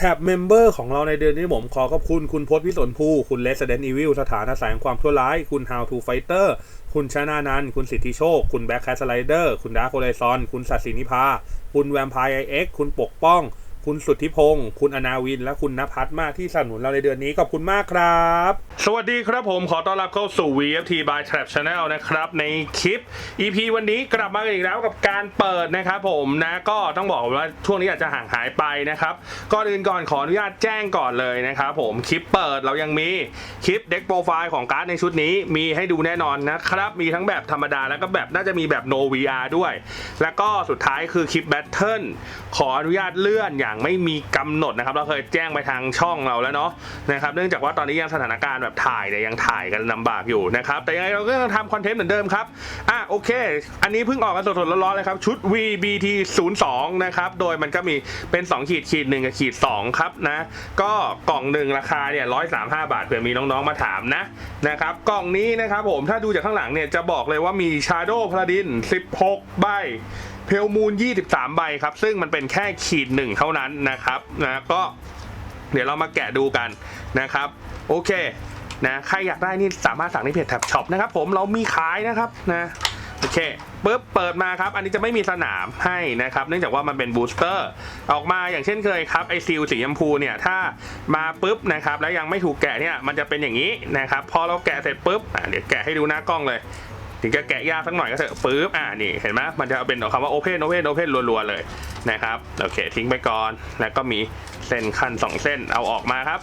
แท็บเมมเบอร์ของเราในเดือนนี้ผมขอขอบคุณ คุณพศพิสนภูคุณเลสเดนอีวิลสถานอาศัยแสงความชั่วร้าย คุณ How to Fighter คุณชนานันคุณสิทธิโชค คุณแบ็คแคสไลเดอร์ คุณดาร์คไลซอน คุณสัตสินิพา คุณแวมไพร์ไอเอ็กคุณปกป้อง คุณสุทธิพงศ์คุณอนาวิน และคุณนภัสมากที่สนับสนุนเราในเดือนนี้ขอบคุณมากครับ สวัสดีครับผมขอต้อนรับเข้าสู่ VFT by Trap Channel นะครับในคลิป EP วันนี้กลับมากันอีกแล้วกับการเปิดนะครับผมนะก็ต้องบอกว่าช่วงนี้อาจจะห่างหายไปนะครับก่อนอื่นก่อนขออนุญาตแจ้งก่อนเลยนะครับผมคลิปเปิดเรายังมีคลิปเด็กโปรไฟล์ของการ์ดในชุดนี้มีให้ดูแน่นอนนะครับมีทั้งแบบธรรมดาแล้วก็แบบน่าจะมีแบบ no VR ด้วย แล้วก็สุดท้ายคือคลิปแบทเทิลขออนุญาตเลื่อนอย่างไม่มีกำหนดนะครับ เราเคยแจ้งไปทางช่องเราแล้วเนาะนะครับ เนื่องจากว่าตอนนี้ยังสถานการณ์แบบถ่ายเนี่ยยังถ่ายกันลำบากอยู่นะครับ แต่ยังไงเราก็ยังทำคอนเทนต์เหมือนเดิมครับ อะโอเค อันนี้เพิ่งออกกันสดๆร้อนๆเลยครับ ชุด VBT 02นะครับ โดยมันก็มีเป็น 2 ขีดขีดหนึ่งกับขีด2ครับนะ ก็กล่องหนึ่งราคาเนี่ย135บาทเผื่อมีน้องๆมาถามนะนะครับ กล่องนี้นะครับผมถ้าดูจากข้างหลังเนี่ยจะบอกเลยว่ามี Shadow Paladin 16 ใบ เพลมูล 23 ใบครับ ซึ่งมันเป็นแค่ขีดหนึ่งเท่านั้นนะครับนะก็เดี๋ยวเรามาแกะดูกันนะครับ โอเคนะใครอยากได้นี่สามารถสั่งในเพจแท็บช็อปนะครับผมเรามีขายนะครับนะโอเคปุ๊บเปิดมาครับ อันนี้จะไม่มีสนามให้นะครับ เนื่องจากว่ามันเป็นบูสเตอร์ ออกมาอย่างเช่นเคยครับไอซิลสีชมพูเนี่ย ถ้ามาปุ๊บนะครับ แล้วยังไม่ถูกแกะเนี่ย มันจะเป็นอย่างนี้นะครับ พอเราแกะเสร็จปุ๊บเดี๋ยวแกะให้ดูหน้ากล้องเลย ถึงจะแกะยากสักหน่อยก็เถอะปึ๊บอ่านี่เห็นไหมมันจะเป็นคำว่า Open Open Open รัวๆเลยนะครับโอเคทิ้งไปก่อนแล้วก็มีเส้นคันสองเส้นเอาออกมาครับ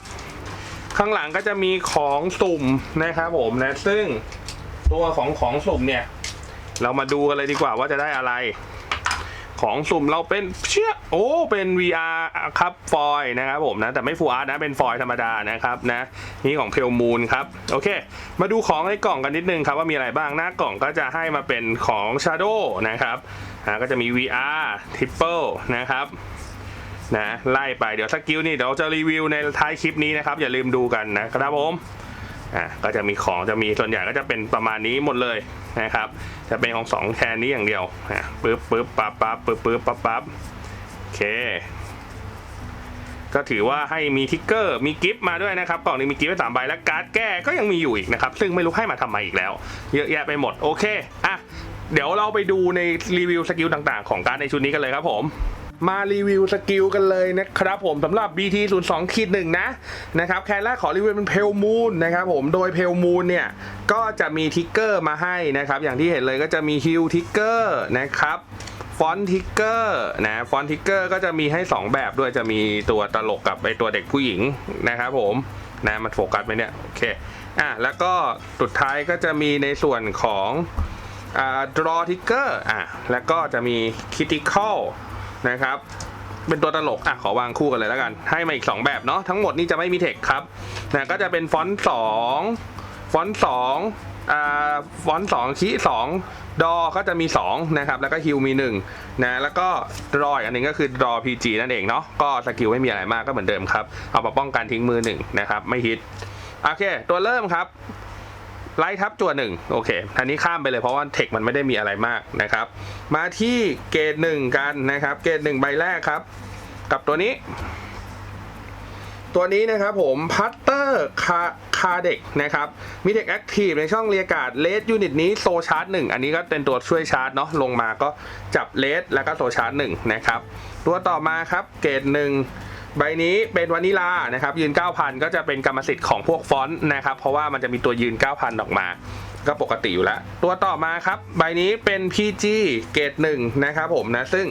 ข้างหลังก็จะมีของสุ่มนะครับผมนะซึ่งตัวของของสุ่มเนี่ย เรามาดูกันเลยดีกว่าว่าจะได้อะไร ของสุ่มเราเป็นเชื่อโอ้ เป็น VR ครับฟอยนะครับผมนะ แต่ไม่ฟูอาร์ตนะ เป็นฟอยธรรมดานะครับนะ นี่ของเพลมูนครับ โอเค มาดูของในกล่องกันนิดนึงครับว่ามีอะไรบ้างหน้ากล่องก็จะให้มาเป็นของ Shadow นะครับอ่าก็จะมี VR Triple นะครับนะไล่ไปเดี๋ยวสกิลนี่เดี๋ยวจะรีวิวในท้ายคลิปนี้นะครับ อย่าลืมดูกันนะครับผม อ่าก็จะมีของจะมีส่วนใหญ่ก็จะเป็นประมาณนี้หมดเลยนะครับ จะเป็นของสองแคนนี้อย่างเดียวอะปึ๊บปึ๊บปั๊บปั๊บปึ๊บปึ๊บปั๊บปั๊บโอเค ก็ถือว่าให้มีทิกเกอร์มีกิฟต์มาด้วยนะครับกล่องนี้มีกิฟต์ไว้สามใบและการ์ดแก้ก็ยังมีอยู่อีกนะครับ ซึ่งไม่รู้ให้มาทำไมอีกแล้ว เยอะแยะไปหมดโอเคอะเดี๋ยวเราไปดูในรีวิวสกิลต่างๆ ของการ์ดในชุดนี้กันเลยครับผม มารีวิวสกิลกันเลยนะครับผมสำหรับ BT 0 2ขีดหนึ่งนะนะครับแคนแรกขอรีวิวเป็นเพลมูนนะครับผมโดยเพลมูนเนี่ยก็จะมีทิกเกอร์มาให้นะครับอย่างที่เห็นเลยก็จะมีฮิลทิกเกอร์นะครับฟอนทิกเกอร์นะฟอนทิกเกอร์ก็จะมีให้ 2 แบบด้วยจะมีตัวตลกกับไอตัวเด็กผู้หญิงนะครับผมนะมันโฟกัสไหมเนี่ยโอเคอะแล้วก็สุดท้ายก็จะมีในส่วนของอ่า draw ticker อะแล้วก็จะมี critical นะครับ เป็นตัวตลกอะขอวางคู่กันเลยแล้วกัน ให้มาอีก 2 แบบเนาะทั้งหมดนี่จะไม่มีเทคครับนะก็จะเป็นฟอนต์สองฟอนต์สองอ่าฟอนต์สองคีสองดอก็จะมี 2 นะครับ แล้วก็ฮิวมี1นะแล้วก็รอยอันหนึงก็คือดรอ PG นั่นเองเนาะก็สกิลไม่มีอะไรมากก็เหมือนเดิมครับ เอามาป้องกันทิ้งมือหนึ่งนะครับไม่ฮิตโอเค ตัวเริ่มครับ ไล่ทับจั่วหนึ่งโอเคอันนี้ข้ามไปเลยเพราะว่าเทคมันไม่ได้มีอะไรมากนะครับ มาที่เกรดหนึ่งกันนะครับ เกรดหนึ่งใบแรกครับ กับตัวนี้ ตัวนี้นะครับผมพัตเตอร์คาคาเด็กนะครับมีเด็กแอคทีฟในช่องเรียกาดเลสยูนิตนี้โซชาร์จหนึ่งอันนี้ก็เป็นตัวช่วยชาร์จเนาะลงมาก็จับเลสแล้วก็โซชาร์จหนึ่งนะครับ ตัวต่อมาครับเกรดหนึ่ง ใบนี้เป็นวานิลานะครับยืน 9,000 ก็จะเป็นกรรมสิทธิ์ของพวกฟอนต์นะครับเพราะว่ามันจะมีตัวยืน 9,000 ออกมาก็ปกติอยู่แล้ว ตัวต่อมาครับ ใบนี้เป็น PG เกรดหนึ่งนะครับผมนะ ซึ่ง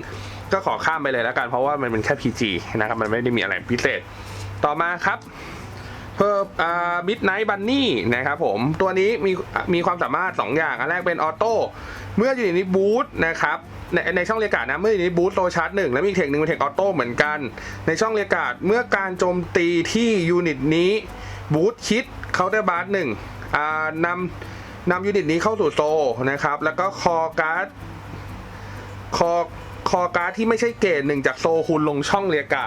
ก็ขอข้ามไปเลยแล้วกัน เพราะว่ามันเป็นแค่ PG นะครับ มันไม่ได้มีอะไรพิเศษ ต่อมาครับเพิ่มอ่ามิดไนท์บันนี่นะครับผม ตัวนี้มีมีความสามารถ 2 อย่าง อันแรกเป็นออโต้ เมื่ออยู่ในนี้บูทนะครับในในช่องเรียกการ์ดนะ เมื่ออยู่ในบูทโซชาร์จหนึ่งแล้วมีเทคหนึ่งเป็นเทคออโต้เหมือนกัน ในช่องเรียกการ์ดเมื่อการโจมตีที่ยูนิตนี้บูทคิดเคาน์เตอร์บาร์หนึ่งอ่านำนำยูนิตนี้เข้าสู่โซนะครับ แล้วก็คอการ์ดคอคอการ์ดที่ไม่ใช่เกรดหนึ่งจากโซคุณลงช่องเรียกะ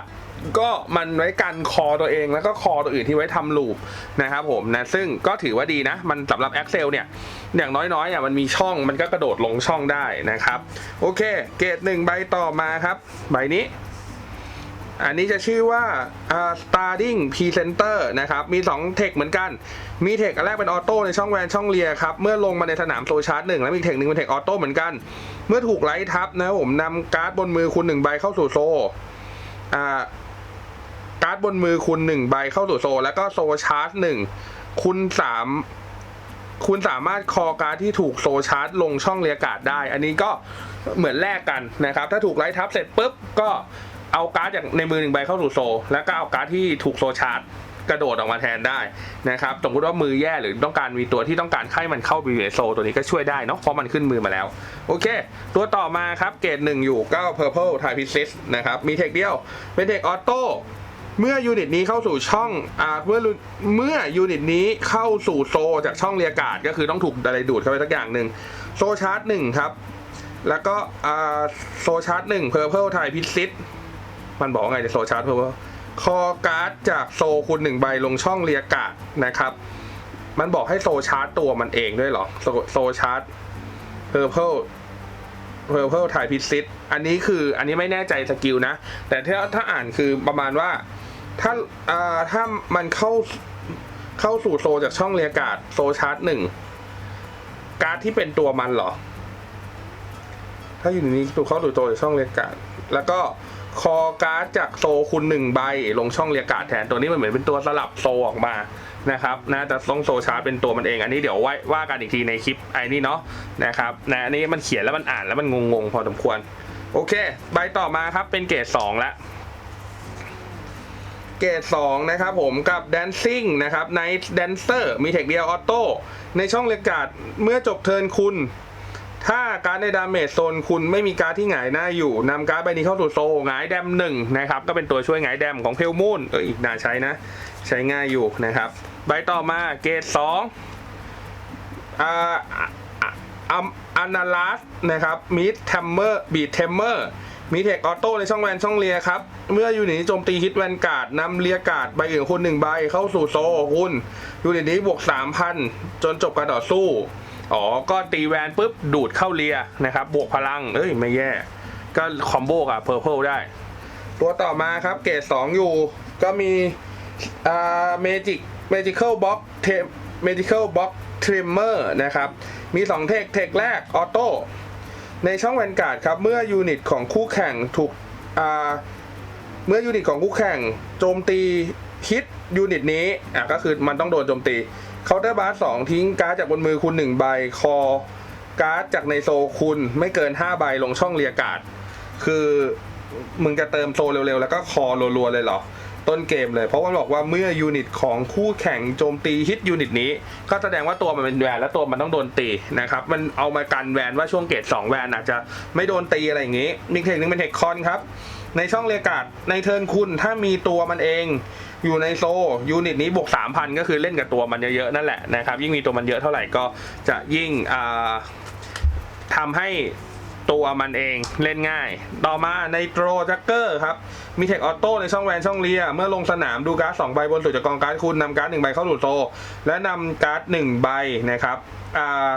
ก็มันไว้กันคอตัวเองแล้วก็คอตัวอื่นที่ไว้ทำลูปนะครับผมนะซึ่งก็ถือว่าดีนะ มันสำหรับ Excel เนี่ย อย่างน้อยๆอะมันมีช่องมันก็กระโดดลงช่องได้นะครับ โอเค เกรดหนึ่งใบต่อมาครับ ใบนี้ อันนี้จะชื่อว่า starting presenter นะครับ มี 2 เทคเหมือนกัน มีเทคอันแรกเป็นออโต้ในช่องแวนช่องเลียครับ เมื่อลงมาในสนามโซชาร์จหนึ่งแล้วมีอีกเทคหนึ่งเป็นเทคออโต้เหมือนกัน เมื่อถูกไลท์ทับนะผมนำการ์ดบนมือคุณหนึ่งใบเข้าสู่โซอ่า การ์ดบนมือคุณหนึ่งใบเข้าสู่โซ แล้วก็โซชาร์จหนึ่งคุณสามคุณสามารถคอการ์ดที่ถูกโซชาร์จลงช่องเรียการ์ดได้ อันนี้ก็เหมือนแลกกันนะครับ ถ้าถูกไลท์ทับเสร็จปุ๊บก็เอาการ์ดจากในมือหนึ่งใบเข้าสู่โซ แล้วก็เอาการ์ดที่ถูกโซชาร์จกระโดดออกมาแทนได้นะครับ สมมติว่ามือแย่หรือต้องการมีตัวที่ต้องการให้มันเข้า b ีโซตัวนี้ก็ช่วยได้เนาะเพราะมันขึ้นมือมาแล้ว โอเค ตัวต่อมาครับเกรดหนึ่งอยู่ก็ Purple t y p e s i s นะครับ มีเทคเดียว เป็นเทคออโต้ เมื่อยูนิตนี้เข้าสู่ช่องอ่าเมื่อเมื่อยูนิตนี้เข้าสู่โซจากช่องเรียกาศก็คือต้องถูกอะไรดูดเข้าไปสักอย่างหนึ่งโซชาร์จหนึ่งครับ แล้วก็อ่าโซชาร์จหนึ่งเพอร์เพลไทพิซิตมันบอกว่าไงในโซชาร์จเพอร์เพลคอการ์ดจากโซคุณหนึ่งใบลงช่องเรียกาศนะครับ มันบอกให้โซชาร์จตัวมันเองด้วยเหรอโซโซชาร์จเพอร์เพล Purple t y p e s i t อันนี้คืออันนี้ไม่แน่ใจสกิลนะ แต่ถ้าถ้าอ่านคือประมาณว่า ถ้าอ่าถ้ามันเข้าเข้าสู่โซจากช่องเรียกาศโซชาร์จหนึ่งการ์ดที่เป็นตัวมันเหรอ ถ้าอยู่ในนี้ถูกเข้าสู่โซจากช่องเรียกาศแล้วก็คอการ์ดจากโซคุณหนึ่งใบ ลงช่องเรียกาศแทนตัวนี้มันเหมือนเป็นตัวสลับโซออกมานะครับนะแต่ต้องโซชาร์จเป็นตัวมันเอง อันนี้เดี๋ยวไว้ว่ากันอีกทีในคลิปไอ้นี่เนาะนะครับนะอันนี้มันเขียนแล้วมันอ่านแล้วมันงงๆพอสมควร โอเค ใบต่อมาครับเป็นเกรดสองละ เกรด2นะครับผมกับ Dancing นะครับ Night Dancer มีเทคเดียวออโต้ในช่องเลกาดเมื่อจบเทิร์นคุณ ถ้าการในดาเมจโซนคุณไม่มีการที่หงายหน้าอยู่นำการใบนี้เข้าสู่โซหงายแดมหนึ่งนะครับ ก็เป็นตัวช่วยหงายแดมของเพลมูนเอออีกน่าใช้นะ ใช้ง่ายอยู่นะครับ ใบต่อมาเกรด2อ่าอัมอานาลัสนะครับมิดแทมเมอร์บีทเทมเมอร์ มีเทคออโต้ในช่องแวนช่องเลียครับ เมื่อยูนิตนี้โจมตีฮิตแวนการ์ดนำเลียการ์ดใบอื่นของคุณหนึ่งใบเข้าสู่โซคุณยูนิตนี้บวก3,000จนจบการต่อสู้ อ๋อ ก็ตีแวนปุ๊บดูดเข้าเลียนะครับ บวกพลัง เอ้ย ไม่แย่ ก็คอมโบกับเพอร์เพลได้ ตัวต่อมาครับเกรด2อยู่ ก็มีอ่าเมจิกเมจิคอลบ็อกเทมเมจิคอลบ็อกทริมเมอร์นะครับ มี2เทคเทคแรกออโต้ ในช่องแวนการ์ดครับเมื่อยูนิตของคู่แข่งถูกเมื่อยูนิตของคู่แข่งโจมตีฮิตยูนิตนี้อะก็คือมันต้องโดนโจมตีเคาน์เตอร์บาร์สองทิ้งการ์ดจากบนมือคุณหนึ่งใบคอการ์ดจากในโซคุณไม่เกิน 5 ใบลงช่องเรียการ์ดคือมึงจะเติมโซเร็วๆ แล้วก็คอรัวๆเลยเหรอ ต้นเกมเลย เพราะว่าบอกว่าเมื่อยูนิตของคู่แข่งโจมตีฮิตยูนิตนี้ ก็แสดงว่าตัวมันเป็นแวนและตัวมันต้องโดนตีนะครับ มันเอามากันแวนว่าช่วงเกต2แวนอาจจะไม่โดนตีอะไรอย่างนี้มีเทคนึงเป็นเทคคอนครับ ในช่องเรียกาศในเทิร์นคุณถ้ามีตัวมันเองอยู่ในโซยูนิตนี้บวก 3,000 ก็คือเล่นกับตัวมันเยอะๆนั่นแหละนะครับ ยิ่งมีตัวมันเยอะเท่าไหร่ก็จะยิ่งทำให้ตัวมันเองเล่นง่าย ต่อมาในโตรจักเกอร์ครับ มีเทคออโต้ในช่องแวนช่องเลีย เมื่อลงสนามดูการ์ดสองใบบนสุดจากกองการ์ดคุณนำการ์ดหนึ่งใบเข้าสู่โซ และนำการ์ดหนึ่งใบนะครับอ่า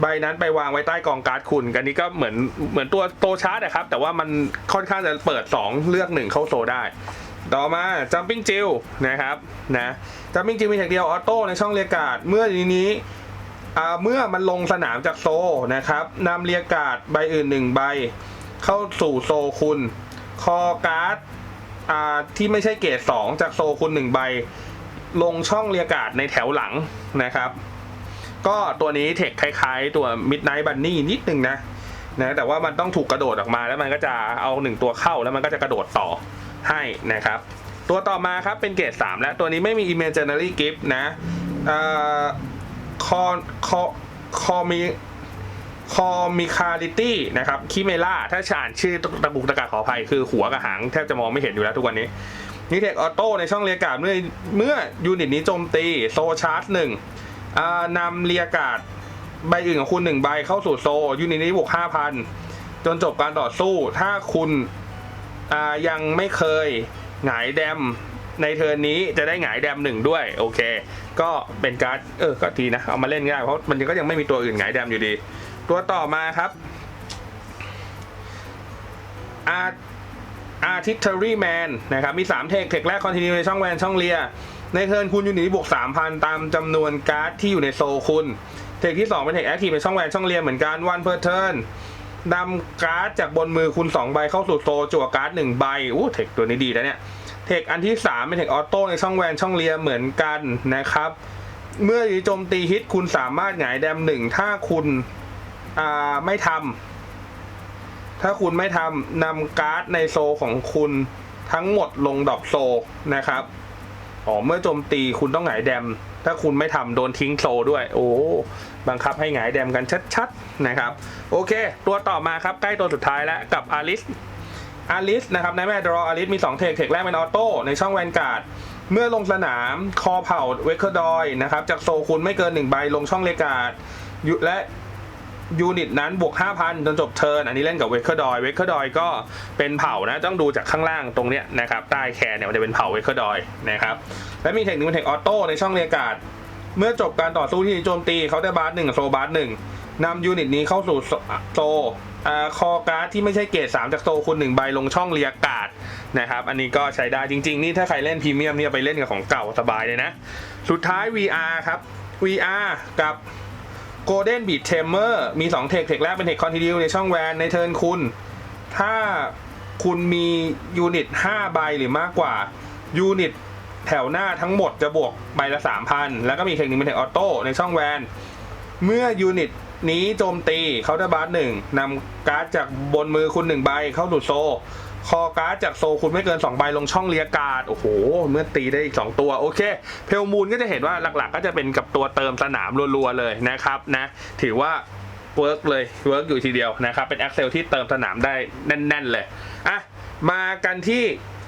ใบนั้นไปวางไว้ใต้กองการ์ดคุณกันนี้ก็เหมือนเหมือนตัวโตชาร์ดนะครับ แต่ว่ามันค่อนข้างจะเปิด 2 เลือก 1 เข้าโซได้ ต่อมา jumping jill นะครับนะ jumping jill มีเทคเดียวออโต้ในช่องเรียกการ์ดเมื่อทีนี้อ่าเมื่อมันลงสนามจากโซนะครับนำเรียกการ์ดใบอื่นหนึ่งใบ เข้าสู่โซคุณ คอการ์ดที่ไม่ใช่เกรดสองจากโซคุณหนึ่งใบ ลงช่องเรียการ์ดในแถวหลังนะครับ ก็ตัวนี้เทคคล้ายๆ ตัว Midnight Bunny นิดนึงนะนะแต่ว่ามันต้องถูกกระโดดออกมาแล้วมันก็จะเอาหนึ่งตัวเข้าแล้วมันก็จะกระโดดต่อให้นะครับ ตัวต่อมาครับเป็นเกรด3 แล้วตัวนี้ไม่มี Imaginary Gift นะคอคอคอมี คอมีคาริตี้นะครับคิเมล่าถ้าอ่านชื่อตะบุกตะกาขออภัยคือหัวกับหางแทบจะมองไม่เห็นอยู่แล้วทุกวันนี้นิเทคออโต้ในช่องเรียการ์ดเมื่อเมื่อยูนิตนี้โจมตีโซชาร์จหนึ่งนำเรียการ์ดใบอื่นของคุณหนึ่งใบเข้าสู่โซยูนิตนี้บวกห้าพันจนจบการต่อสู้ถ้าคุณยังไม่เคยหงายแดมในเทิร์นนี้จะได้หงายแดมหนึ่งด้วย โอเค ก็เป็นการ์ดเออก็ดีนะ เอามาเล่นง่ายเพราะมันก็ยังไม่มีตัวอื่นหงายแดมอยู่ดี ตัวต่อมาครับอา Artillery Man นะครับ มี 3 เทค เทคแรก Continue ในช่องแวนช่องเลีย ในเทิร์นคุณยูนิตบวก 3,000 ตามจำนวนการ์ดที่อยู่ในโซคุณ เทคที่ 2 เป็นเทคแอคทีฟในช่องแวนช่องเลียเหมือนกัน one per turn นนำการ์ดจากบนมือคุณ 2 ใบเข้าสู่โซจั่วการ์ด 1 ใบอู้เทคตัวนี้ดีแล้วเนี่ย เทคอันที่ 3 เป็นเทคออโต้ในช่องแวนช่องเลียเหมือนกันนะครับ เมื่อโจมตีฮิตคุณสามารถหงายแดมหนึ่งถ้าคุณ ไม่ทำถ้าคุณไม่ทำนำการ์ดในโซของคุณทั้งหมดลงดรอปโซนะครับอ๋อเมื่อโจมตีคุณต้องหงายแดม ถ้าคุณไม่ทำโดนทิ้งโซด้วย โอ้บังคับให้หงายแดมกันชัดๆนะครับ โอเค ตัวต่อมาครับใกล้ตัวสุดท้ายแล้วกับอาริสอาริสนะครับในแม่ดรออาริสมี2เทคเทคแรกเป็นออโต้ในช่องแวนการ์ดเมื่อลงสนามคอเผ่าเวเคอร์ดอยนะครับจากโซคุณไม่เกิน1ใบลงช่องเลกาดยุและ ยูนิตนั้นบวก 5,000 จนจบเทิร์นอันนี้เล่นกับเวเคอร์ดอยเวเคอร์ดอยก็เป็นเผ่านะ ต้องดูจากข้างล่างตรงเนี้ยนะครับใต้แคนเนี่ยมันจะเป็นเผ่าเวเคอร์ดอยนะครับและมีเทคนิคเป็นเทคออโต้ในช่องเลกาดเมื่อจบการต่อสู้ที่โจมตีเขาได้บาร์หนึ่งโซบาร์หนึ่งนำยูนิตนี้เข้าสู่โซ่คอการ์ดที่ไม่ใช่เกรด3 จากโซคุณหนึ่งใบลงช่องเรียการ์ดนะครับอันนี้ก็ใช้ได้จริง ๆ นี่ถ้าใครเล่นพรีเมียมเนี่ยไปเล่นกับของเก่าสบายเลยนะ สุดท้าย VR ครับ VR กับ Golden Beat Tamer มี2เทคเทคแรกเป็นเทคคอนติเนียในช่องแวนในเทิร์นคุณ ถ้าคุณมียูนิต5ใบหรือมากกว่ายูนิตแถวหน้าทั้งหมดจะบวกใบละ 3,000 แล้วก็มีเทคนิคเป็นเทคออโต้ในช่องแวน เมื่อยูนิตนี้โจมตีเขาได้บาร์หนึ่งนำการ์ดจากบนมือคุณหนึ่งใบเข้าดูดโซ คอการ์ดจากโซคุณไม่เกิน2ใบลงช่องเลียการ์ดโอ้โห เมื่อตีได้อีก 2 ตัว โอเค เพลมูลก็จะเห็นว่าหลักๆ ก็จะเป็นกับตัวเติมสนามรัวๆเลยนะครับนะถือว่าเวิร์กเลยเวิร์กอยู่ทีเดียวนะครับ เป็น Excel ที่เติมสนามได้แน่น ๆ เลยอะมากันที่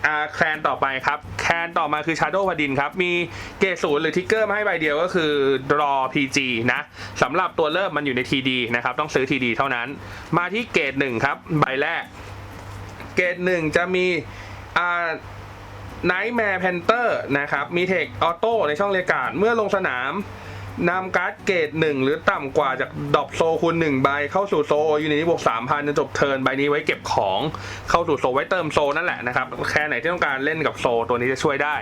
อาแคลนต่อไปครับ แคลนต่อมาคือ Shadow พดินครับ มีเกศูนย์หรือทิกเกอร์มาให้ใบเดียวก็คือ Draw PG นะสำหรับตัวเริ่มมันอยู่ใน TD นะครับ ต้องซื้อ TD เท่านั้น มาที่เกรดหนึ่งครับ ใบแรก เกรดหนึ่งจะมีอ่า Nightmare Panther นะครับ มีเทคออโต้ในช่องเลกาดเมื่อลงสนามนำการ์ดเกรดหนึ่งหรือต่ำกว่าจากดอปโซคูณหนึ่งใบ เข้าสู่โซยูนิตนี้บวกสามพันจนจบเทิร์นใบนี้ไว้เก็บของเข้าสู่โซไว้เติมโซนั่นแหละนะครับ แค่ไหนที่ต้องการเล่นกับโซตัวนี้จะช่วยได้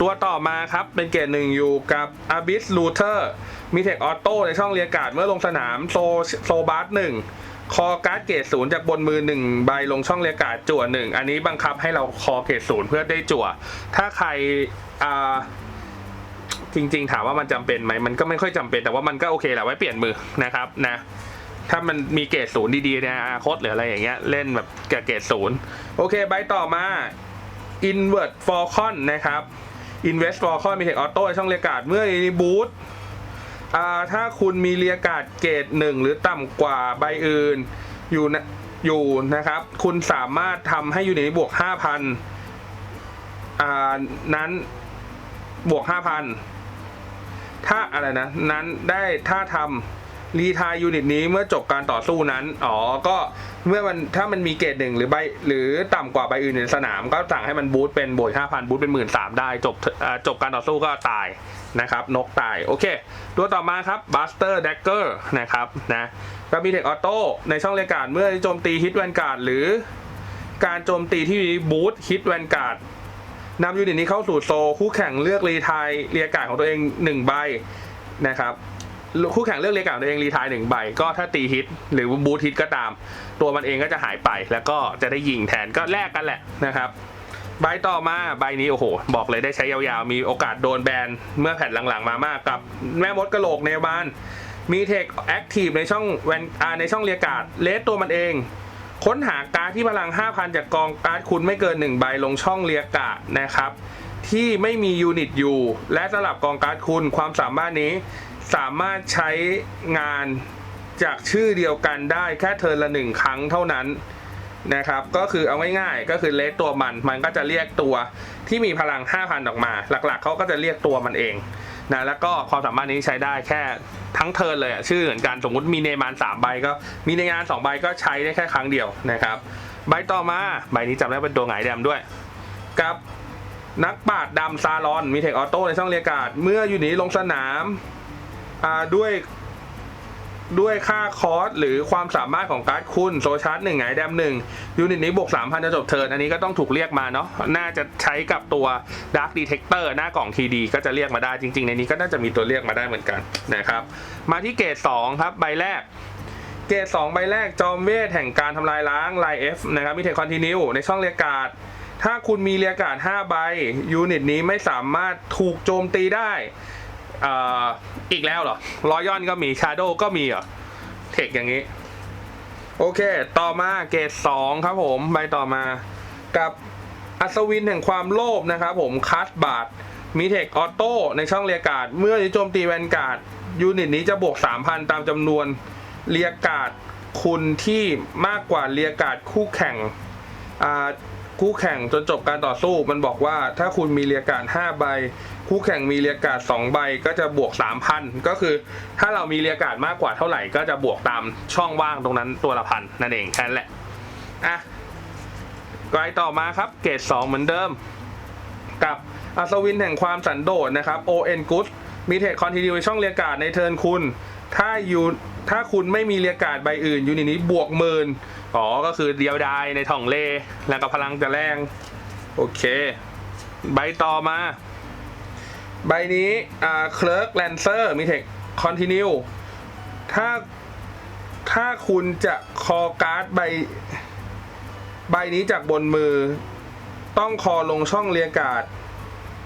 ตัวต่อมาครับ เป็นเกรดหนึ่งอยู่กับ Abyss Looter มีเทคออโต้ในช่องเรียกาดเมื่อลงสนามโซโซบาร์หนึ่ง คอการ์ดเกรดศูนย์จากบนมือหนึ่งใบลงช่องเรียการ์ดจั่วหนึ่งอันนี้บังคับให้เราคอเกรดศูนย์เพื่อได้จั่ว ถ้าใครอ่าจริง ๆ ถามว่ามันจำเป็นไหมมันก็ไม่ค่อยจำเป็นแต่ว่ามันก็โอเคแหละไว้เปลี่ยนมือนะครับนะถ้ามันมีเกรดศูนย์ดีๆในอนาคตหรืออะไรอย่างเงี้ยเล่นแบบเกรดศูนย์โอเคใบต่อมา invert falcon นะครับ invest falcon มีเทคออโต้ช่องเรียการ์ดเมื่อบูท ถ้าคุณมีเรียกาดเกรดหนึ่งหรือต่ำกว่าใบอื่นอยู่นะอยู่นะครับ คุณสามารถทำให้ยูนิตนี้บวก 5,000นั้นบวก 5,000 ถ้าอะไรนะ นั้นได้ถ้าทำรีทายยูนิตนี้เมื่อจบการต่อสู้นั้น อ๋อ ก็เมื่อมันถ้ามันมีเกรดหนึ่งหรือใบหรือต่ำกว่าใบอื่นในสนาม ก็สั่งให้มันบูทเป็นบวก5,000 บูทเป็น1 3ื่นสามได้ จบจบการต่อสู้ก็ตาย นะครับ นกตาย โอเค ตัวต่อมาครับ Buster Dagger นะครับนะก็มีเทคออโต้ในช่องเรียกการดเมื่อโจมตีฮิตแวนการ์ดหรือ การโจมตีที่บูทฮิตแวนการ์ดนำยูนิตนี้เข้าสู่โซ คู่แข่งเลือกรีทายเรียกการดของตัวเอง 1 ใบนะครับคู่แข่งเลือกเรียการดของตัวเองรีทายหนึ่งใบ ก็ถ้าตีฮิตหรือบูทฮิตก็ตาม ตัวมันเองก็จะหายไปแล้วก็จะได้ยิงแทนก็แลกกันแหละนะครับ ใบต่อมาใบนี้โอ้โห บอกเลยได้ใช้ยาวๆ มีโอกาสโดนแบนเมื่อแผ่นหลังๆมามากกับแม่มดกระโหลกในบ้าน มีเทคแอคทีฟในช่องแวนในช่องเรียการ์ดเลสตัวมันเอง ค้นหาการ์ดที่พลัง 5,000 จากกองการ์ดคุณไม่เกิน 1 ใบลงช่องเรียการ์ดนะครับ ที่ไม่มียูนิตอยู่ และสลับกองการ์ดคุณความสามารถนี้สามารถใช้งานจากชื่อเดียวกันได้แค่เทิร์นละหนึ่งครั้งเท่านั้น นะครับ ก็คือเอาง่ายๆก็คือเลสตัวมัน มันก็จะเรียกตัวที่มีพลัง 5,000 ออกมา หลักๆเขาก็จะเรียกตัวมันเองนะแล้วก็ความสามารถนี้ใช้ได้แค่ทั้งเทิร์นเลยอะชื่อเหมือนกันสมมติมีเนมาน3ใบก็มีในงาน2ใบก็ใช้ได้แค่ครั้งเดียวนะครับใบต่อมาใบนี้จำได้เป็นตัวหงายแดมด้วยกับนักปราดดำซาลอนมีเทคออโต้ในช่องเรียการ์ดเมื่ออยู่นี้ลงสนามด้วย ด้วยค่าคอสหรือความสามารถของการ์ดคุณโซชาร์จหนึ่งไงแดมหนึ่งยูนิตนี้บวก3,000จะจบเทิร์นอันนี้ก็ต้องถูกเรียกมาเนาะน่าจะใช้กับตัว Dark Detector หน้ากล่องทีดีก็จะเรียกมาได้จริง ๆ ในนี้ก็น่าจะมีตัวเรียกมาได้เหมือนกันนะครับ มาที่เกรด2ครับใบแรกเกรด2ใบแรกจอมเวทแห่งการทำลายล้างลาย F นะครับมีเทคคอนติเนียในช่องเรียการ์ดถ้าคุณมีเรียการ์ด5ใบยูนิตนี้ไม่สามารถถูกโจมตีได้ อีกแล้วเหรอรอยอนก็มีชาโดก็มีเหรอเทคอย่างนี้ โอเค ต่อมาเกรด2ครับผมใบต่อมากับอัศวินแห่งความโลภนะครับผมคัสบาทมีเทคออโต้ในช่องเรียกาดเมื่อโจมตีแวนการ์ดยูนิตนี้จะบวก 3,000 ตามจำนวนเรียกาดคุณที่มากกว่าเรียกาดคู่แข่งอ่า คู่แข่งจนจบการต่อสู้มันบอกว่าถ้าคุณมีเรียการ์ด5ใบ คู่แข่งมีเรียการ์ด2ใบก็จะบวก 3,000 ก็คือ ถ้าเรามีเรียกาดมากกว่าเท่าไหร่ก็จะบวกตามช่องว่างตรงนั้นตัวละพันนั่นเองแค่นั้นแหละอะไกลต่อมาครับเกรด2เหมือนเดิม กับอัศวินแห่งความสันโดษนะครับ ON Good มีเทคคอนติเนียช่องเรียกาดในเทิร์นคุณ ถ้าอยู่ถ้าคุณไม่มีเรียกาดใบอื่นยูนิตนี้บวกหมื่น อ๋อ ก็คือเดียวดายในถ่องเล่แล้วก็พลังจะแรง โอเค ใบต่อมา ใบนี้ อ่า เคลิร์กแลนเซอร์ มีเทคคอนติเนียถ้า ถ้าคุณจะคอการ์ดใบ ใบนี้จากบนมือ ต้องคอลงช่องเรียกการ์ด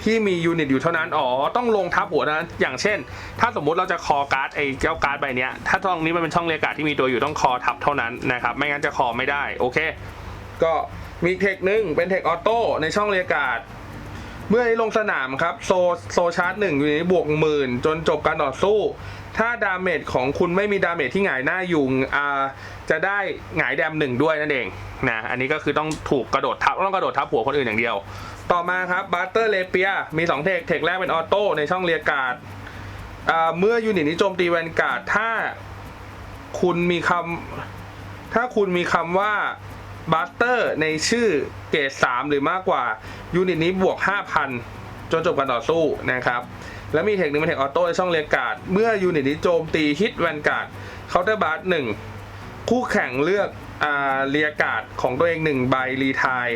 ที่มียูนิตอยู่เท่านั้น อ๋อ ต้องลงทับหัวนั้นอย่างเช่น ถ้าสมมุติเราจะคอการ์ดไอ้เจ้าการ์ดใบเนี้ย ถ้าตรงนี้มันเป็นช่องเรียกการ์ดที่มีตัวอยู่ต้องคอทับเท่านั้นนะครับ ไม่งั้นจะคอไม่ได้ โอเค ก็มีเทคหนึ่งเป็นเทคออโต้ในช่องเรียกการ์ดเมื่อลงสนามครับ โซโซชาร์จหนึ่งอยู่ในบวกหมื่นจนจบการต่อสู้ ถ้าดาเมจของคุณไม่มีดาเมจที่หงายหน้าอยู่อ่าจะได้หงายแดมหนึ่งด้วยนั่นเองนะ อันนี้ก็คือต้องถูกกระโดดทับต้องกระโดดทับหัวคนอื่นอย่างเดียว ต่อมาครับบัตเตอร์เลเปียมี2เทคเทคแรกเป็นออโต้ในช่องเรียกาดเมื่อยูนิตนี้โจมตีแวนการ์ดถ้าคุณมีคำถ้าคุณมีคำว่าบัตเตอร์ในชื่อเกรด3หรือมากกว่า ยูนิตนี้บวก 5,000 จนจบการต่อสู้นะครับ แล้วมีเทคหนึ่งเป็นเทคออโต้ในช่องเรียกาดเมื่อยูนิตนี้โจมตีฮิตแวนการ์ดเคาน์เตอร์บาร์หนึ่งคู่แข่งเลือกอเรียกาดของตัวเองหนึ่งใบรีทาย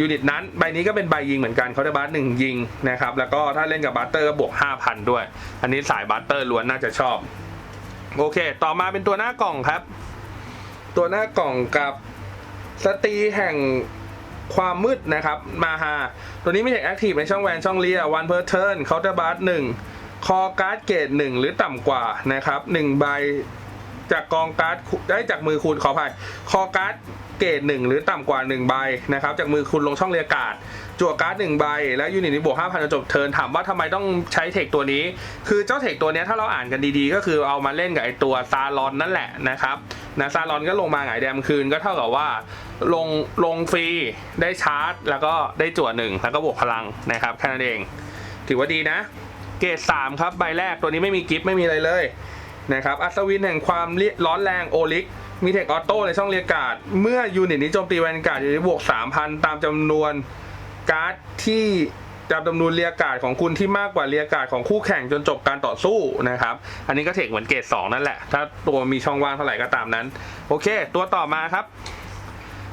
ยูนิตนั้นใบนี้ก็เป็นใบยิงเหมือนกันเคาน์เตอร์บาร์หนึ่งยิงนะครับแล้วก็ถ้าเล่นกับบัตเตอร์ก็บวก 5,000 ด้วย อันนี้สายบัตเตอร์ล้วนน่าจะชอบ โอเค ต่อมาเป็นตัวหน้ากล่องครับ ตัวหน้ากล่องกับสตีแห่งความมืดนะครับมาฮาตัวนี้มีเทคแอคทีฟในช่องแวนช่องเลียวันเพอร์เทิร์นเคาน์เตอร์บาร์หนึ่งคอการ์ดเกตหนึ่งหรือต่ำกว่านะครับหนึ่งใบจากกองการ์ดได้จากมือคุณขออภัยคอการ์ด เกตหนึ่งหรือต่ำกว่าหนึ่งใบนะครับจากมือคุณลงช่องเรียการ์ดจั่วการ์ดหนึ่งใบ แล้วยูนิตนี้บวกห้าพันจบเทิร์นถามว่าทำไมต้องใช้เทคตัวนี้ คือเจ้าเทคตัวนี้ถ้าเราอ่านกันดีๆ ก็คือเอามาเล่นกับไอตัวซาลอนนั่นแหละนะครับนะซาลอนก็ลงมาหงายแดมคืนก็เท่ากับว่าลงลงฟรีได้ชาร์จ แล้วก็ได้จั่วหนึ่งแล้วก็บวกพลังนะครับแค่นั้นเอง ถือว่าดีนะ เกรดสามครับใบแรกตัวนี้ไม่มีกิฟต์ไม่มีอะไรเลยนะครับอัศวินแห่งความร้อนแรงโอลิก มีเทคออโต้ในช่องเรียกการ์ดเมื่อยูนิตนี้โจมตีแวนการ์ดอยู่ในบวก 3,000 ตามจำนวนการ์ดที่จำจำนวนเรียการ์ดของคุณที่มากกว่าเรียการ์ดของคู่แข่งจนจบการต่อสู้นะครับ อันนี้ก็เทคเหมือนเกรด2นั่นแหละ ถ้าตัวมีช่องว่างเท่าไหร่ก็ตามนั้น โอเค ตัวต่อมาครับ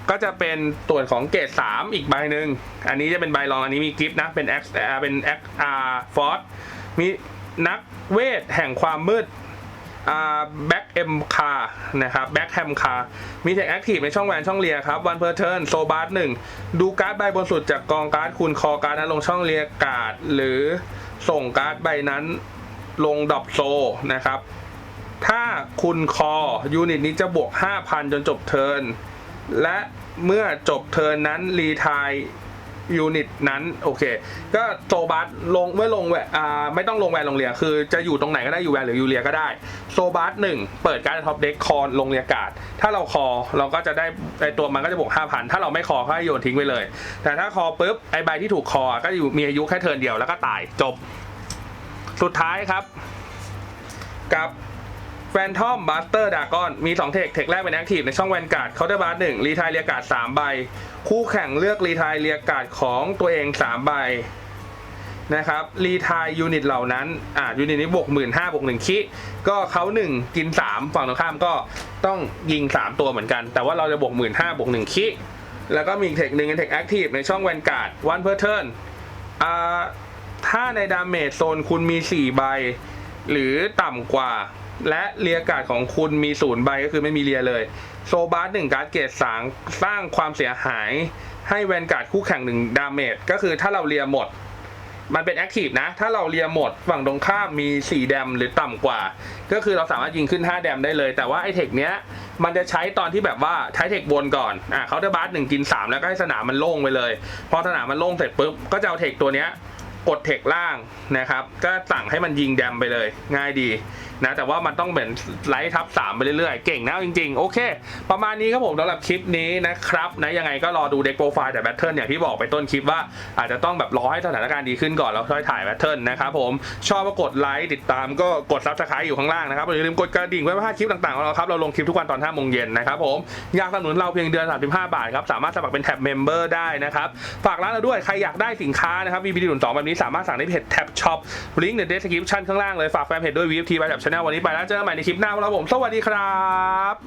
ก็จะเป็นส่วนของเกรด3อีกใบหนึ่ง อันนี้จะเป็นใบรองอันนี้มีกิฟต์นะ เป็น X อ่าเป็น X R Force มีนักเวทแห่งความมืด แบ็กเอ็มคาร์นะครับแบ็กแฮมคาร์มีเทคแอคทีฟในช่องแวนช่องเลียครับวันเพอร์เทิร์นโซบาร์หนึ่งดูการ์ดใบบนสุดจากกองการ์ดคุณคอการ์ดนั้นลงช่องเรียการ์ดหรือส่งการ์ดใบนั้นลงดรอปโซนะครับ ถ้าคุณคอยูนิตนี้จะบวก 5,000 จนจบเทิร์นและเมื่อจบเทิร์นนั้นรีทาย ยูนิตนั้นโอเค ก็โซบัสลงเมื่อลงแวอ่าไม่ต้องลงแวนลงเรียคือจะอยู่ตรงไหนก็ได้อยู่แวนหรือยูเรียก็ได้โซบัสหนึ่งเปิดการ์ดท็อปเด็กคอลงเรียกาดถ้าเราคอเราก็จะได้ไอตัวมันก็จะบวก5,000 ถ้าเราไม่คอก็ให้โยนทิ้งไปเลย แต่ถ้าคอปุ๊บไอใบที่ถูกคอก็อยู่มีอายุแค่เทิร์นเดียวแล้วก็ตายจบ สุดท้ายครับ กับแฟนทอมบัสเตอร์ดากอนมี 2 เทค เทคแรกเป็นแอคทีฟในช่องแวนการ์ดเคาน์เตอร์บาร์หนึ่งรีทายเรียกาด3ใบ คู่แข่งเลือกรีทายเรียกาดของตัวเอง3ใบนะครับรีทายยูนิตเหล่านั้นอ่ายูนิตนี้บวกหมื่นห้าบวกหนึ่งคิก็เขาหนึ่งกินสามฝั่งตรงข้ามก็ต้องยิงสามตัวเหมือนกัน แต่ว่าเราจะบวกหมื่นห้าบวกหนึ่งคิแล้วก็มีอีกเทคหนึ่งเป็เทคแอคทีฟในช่องแวนการ์ดวันเพอร์เทิร์นอ่าถ้าในดาเมจโซนคุณมี 4 ใบ หรือต่ำกว่า และเรียกาดของคุณมีศูนย์ใบก็คือไม่มีเรียเลย โซบาร์หนึ่งการ์ดเกรดสางสร้างความเสียหาย ให้แวนการ์ดคู่แข่งหนึ่งดาเมจก็คือถ้าเราเรียหมด มันเป็นแอคทีฟนะ ถ้าเราเรียหมดฝั่งตรงข้ามมี 4 แดมหรือต่ำกว่า ก็คือเราสามารถยิงขึ้น 5 แดมได้เลย แต่ว่าไอเทคเนี้ยมันจะใช้ตอนที่แบบว่าใช้เทคบนก่อน อ่าเขาจะบาร์หนึ่งกิน 3 แล้วก็ให้สนามมันโล่งไปเลย พอสนามมันโล่งเสร็จปุ๊บก็จะเอาเทคตัวเนี้ยกดเทคล่างนะครับ ก็สั่งให้มันยิงแดมไปเลย ง่ายดี นะแต่ว่ามันต้องเหมือนไลท์ทับ3ไปเรื่อยๆ เก่งนะจริงๆ โอเค ประมาณนี้ครับผมสำหรับคลิปนี้นะครับนะยังไงก็รอดูเด็กโปรไฟล์แต่แบทเทิลอย่างที่บอกไปต้นคลิปว่าอาจจะต้องแบบรอให้สถานการณ์ดีขึ้นก่อนแล้วค่อยถ่ายแบทเทิลนะครับผมชอบก็กดไลค์ติดตามก็กดซับสไครต์อยู่ข้างล่างนะครับอย่าลืมกดกระดิ่งไว้ไม่พลาดคลิปต่างๆของเราครับเราลงคลิปทุกวันตอน5โมงเย็นนะครับผมอยากสนับสนุนเราเพียงเดือน 35 บาทครับสามารถสมัครเป็นแท็บเมมเบอร์ได้นะครับฝากร้านเราด้วยใครอยากได้สินค้านะครับมีวิดีโอสองแบบนี้สามารถสั่งได้เพจแท็บช็อปลิงก์ในเดสคริปชั่นข้างล่างเลยฝากแฟนเพจด้วยวีฟทีไปแบบชแนลวันนี้ไปแล้วเจอกันใหม่ในคลิปหน้าครับผม สวัสดีครับ